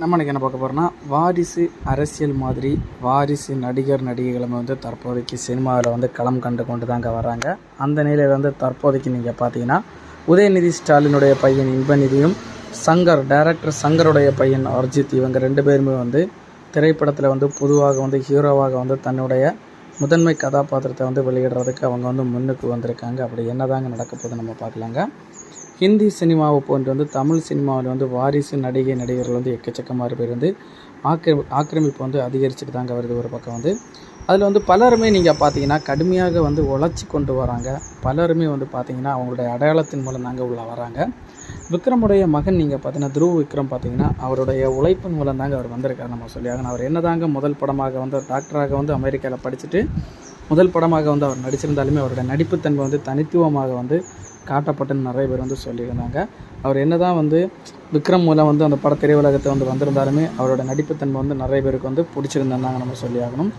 நம்ம இன்னைக்கு என்ன பார்க்க போகிறோம்னா வாரிசு அரசியல் மாதிரி வாரிசு நடிகர் நடிகைகளும் வந்து தற்போதைக்கு சினிமாவில் வந்து களம் கண்டு கொண்டு தாங்க வராங்க. அந்த நிலையில் வந்து தற்போதைக்கு நீங்கள் பார்த்தீங்கன்னா உதயநிதி ஸ்டாலினுடைய பையன் இன்பநிதியும் சங்கர் டைரக்டர் சங்கருடைய பையன் அர்ஜித் இவங்க ரெண்டு பேருமே வந்து திரைப்படத்தில் வந்து பொதுவாக வந்து ஹீரோவாக வந்து தன்னுடைய முதன்மை கதாபாத்திரத்தை வந்து வெளியிடுறதுக்கு அவங்க வந்து முன்னுக்கு வந்திருக்காங்க. அப்படி என்னதாங்க நடக்க போகுது நம்ம பார்க்கலாங்க. ஹிந்தி சினிமாவை போன்று வந்து தமிழ் சினிமாவில் வந்து வாரிசு நடிகை நடிகர்கள் வந்து எக்கச்சக்கமாக பேர் வந்து ஆக்கிரமி ஆக்கிரமிப்பு வந்து அதிகரிச்சுட்டு தாங்க வருது ஒரு பக்கம் வந்து. அதில் வந்து பலருமே நீங்கள் பார்த்தீங்கன்னா கடுமையாக வந்து உழைச்சி கொண்டு வராங்க. பலருமே வந்து பார்த்தீங்கன்னா அவங்களுடைய அடையாளத்தின் மூலம் தாங்க உள்ளே வராங்க. விக்ரமுடைய மகன் நீங்கள் பார்த்தீங்கன்னா துருவ் விக்ரம் பார்த்தீங்கன்னா அவருடைய உழைப்பின் மூலம் தாங்க அவர் வந்திருக்காரு நம்ம சொல்லி. ஆகணும் அவர் என்னதாங்க முதல் படமாக வந்து டாக்டராக வந்து அமெரிக்காவில் படிச்சுட்டு முதல் படமாக வந்து அவர் நடிச்சிருந்தாலுமே அவருடைய நடிப்புத்தன்மை வந்து தனித்துவமாக வந்து காட்டப்பட்டுன்னு நிறைய பேர் வந்து சொல்லியிருந்தாங்க. அவர் என்னதான் வந்து விக்ரம் மூலம் வந்து அந்த பட திரையுலகத்தை வந்து வந்திருந்தாலுமே அவரோட நடிப்புத்தன்மை வந்து நிறைய பேருக்கு வந்து பிடிச்சிருந்தாங்க நம்ம சொல்லி ஆகணும்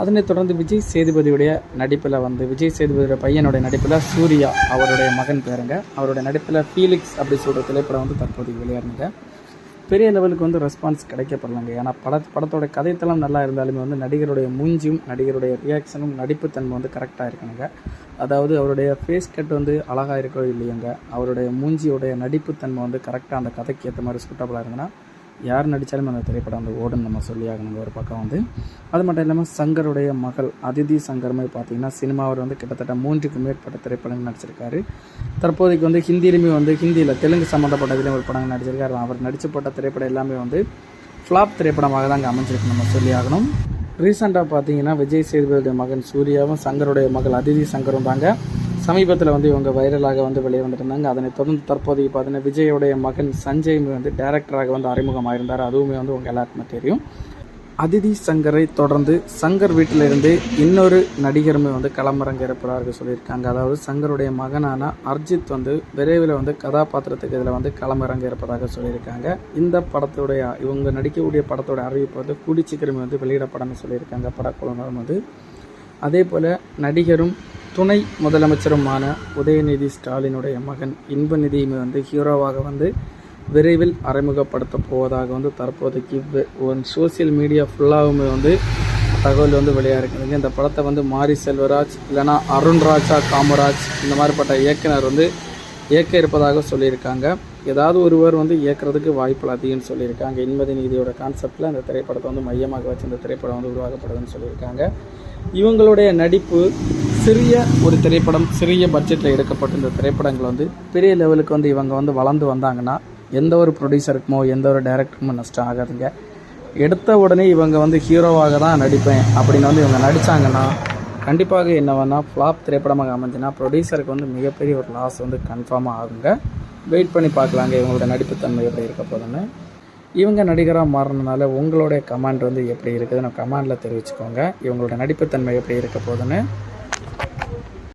அதனைத் தொடர்ந்து விஜய் சேதுபதியுடைய நடிப்பில் வந்து விஜய் சேதுபதியோட பையனுடைய நடிப்பில் சூர்யா அவருடைய மகன் பேருங்க. அவருடைய நடிப்பில் ஃபீலிக்ஸ் அப்படி சொல்கிற திரைப்படம் வந்து தற்போதைக்கு விளையாடுங்க பெரிய லெவலுக்கு வந்து ரெஸ்பான்ஸ் கிடைக்கப்படலாங்க. ஏன்னா பட படத்தோட கதைத்தளம் நல்லா இருந்தாலுமே வந்து நடிகருடைய மூஞ்சியும் நடிகருடைய ரியாக்ஷனும் நடிப்புத்தன்மை வந்து கரெக்டாக இருக்கணுங்க. அதாவது அவருடைய ஃபேஸ் கட் வந்து அழகாக இருக்கோ இல்லையோங்க அவருடைய மூஞ்சியோடைய நடிப்புத்தன்மை வந்து கரெக்டாக அந்த கதைக்கு ஏற்ற மாதிரி சூட்டபுளாக இருந்ததுன்னா யார் நடித்தாலும் அந்த திரைப்படம் வந்து ஓடும் நம்ம சொல்லி ஆகணுங்க ஒரு பக்கம் வந்து அது மட்டும் இல்லாமல் சங்கருடைய மகள் அதிதி சங்கருமே பார்த்தீங்கன்னா சினிமாவில் வந்து கிட்டத்தட்ட மூன்றுக்கு மேற்பட்ட திரைப்படங்கள் நடிச்சிருக்காரு. தற்போதைக்கு வந்து ஹிந்தியிலுமே வந்து ஹிந்தியில் தெலுங்கு சம்மந்தப்பட்டதுலேயும் ஒரு படங்கள் நடிச்சிருக்காரு. அவர் நடிச்சப்பட்ட திரைப்படம் எல்லாமே வந்து ஃப்ளாப் திரைப்படமாக தான் அங்கே அமைஞ்சிருக்கு நம்ம சொல்லி ஆகணும் ரீசெண்டாக பார்த்தீங்கன்னா விஜய் சேதுபதியுடைய மகன் சூர்யாவும் சங்கருடைய மகள் அதிதி சங்கரும் தாங்க சமீபத்தில் வந்து இவங்க வைரலாக வந்து வெளியே வந்துருந்தாங்க அதனை தொடர்ந்து தற்போதைக்கு பார்த்தீங்கன்னா விஜயோடைய மகன் சஞ்சய் வந்து டேரக்டராக வந்து அறிமுகமாயிருந்தார். அதுவுமே வந்து உங்கள் எல்லாருக்குமே தெரியும். அதிதி சங்கரை தொடர்ந்து சங்கர் வீட்டிலிருந்து இன்னொரு நடிகருமே வந்து களமிறங்க இருப்பதாக சொல்லியிருக்காங்க. அதாவது சங்கருடைய மகனான அர்ஜித் வந்து விரைவில் வந்து கதாபாத்திரத்துக்கு இதில் வந்து களமிறங்க இருப்பதாக சொல்லியிருக்காங்க. இந்த படத்துடைய இவங்க நடிக்கக்கூடிய படத்தோட அறிவிப்பு வந்து கூடி சீக்கிரமே வந்து வெளியிடப்படணும்னு சொல்லியிருக்காங்க. படக்குழுவினர் வந்து. அதே போல் நடிகரும் துணை முதலமைச்சருமான உதயநிதி ஸ்டாலினுடைய மகன் இன்பநிதியுமே வந்து ஹீரோவாக வந்து விரைவில் அறிமுகப்படுத்த போவதாக வந்து தற்போதைக்கு ஒன் சோசியல் மீடியா ஃபுல்லாகவுமே வந்து தகவல் வந்து வெளியாக இருக்குதுங்க இந்த படத்தை வந்து மாரி செல்வராஜ் இல்லைனா அருண்ராஜா காமராஜ் இந்த மாதிரிப்பட்ட இயக்குனர் வந்து இயக்க இருப்பதாக சொல்லியிருக்காங்க. ஏதாவது ஒருவர் வந்து இயக்குறதுக்கு வாய்ப்புகள் அதிகம்னு சொல்லியிருக்காங்க. இன்மதி நீதியோட கான்செப்டில் அந்த திரைப்படத்தை வந்து மையமாக வச்சு இந்த திரைப்படம் வந்து உருவாக்கப்படுதுன்னு சொல்லியிருக்காங்க. இவங்களுடைய நடிப்பு சிறிய ஒரு திரைப்படம் சிறிய பட்ஜெட்டில் எடுக்கப்பட்ட இந்த திரைப்படங்கள் வந்து பெரிய லெவலுக்கு வந்து இவங்க வந்து வளர்ந்து வந்தாங்கன்னா எந்த ஒரு ப்ரொடியூசருக்குமோ எந்த ஒரு டைரக்டருக்குமோ நஷ்டம் ஆகாதுங்க. எடுத்த உடனே இவங்க வந்து ஹீரோவாக தான் நடிப்பேன் அப்படின்னு வந்து இவங்க நடித்தாங்கன்னா கண்டிப்பாக என்ன வேணால் ஃப்ளாப் திரைப்படமாக அமைஞ்சுன்னா ப்ரொடியூசருக்கு வந்து மிகப்பெரிய ஒரு லாஸ் வந்து கன்ஃபார்மாக ஆகுங்க. வெயிட் பண்ணி பார்க்கலாங்க இவங்களோட நடிப்புத்தன்மை எப்படி இருக்க போதுன்னு இவங்க நடிகராக மாறினதுனால உங்களுடைய கமாண்ட் வந்து எப்படி இருக்குதுன்னு கமாண்டில் தெரிவிச்சுக்கோங்க. இவங்களோட நடிப்புத்தன்மை எப்படி இருக்க போதுன்னு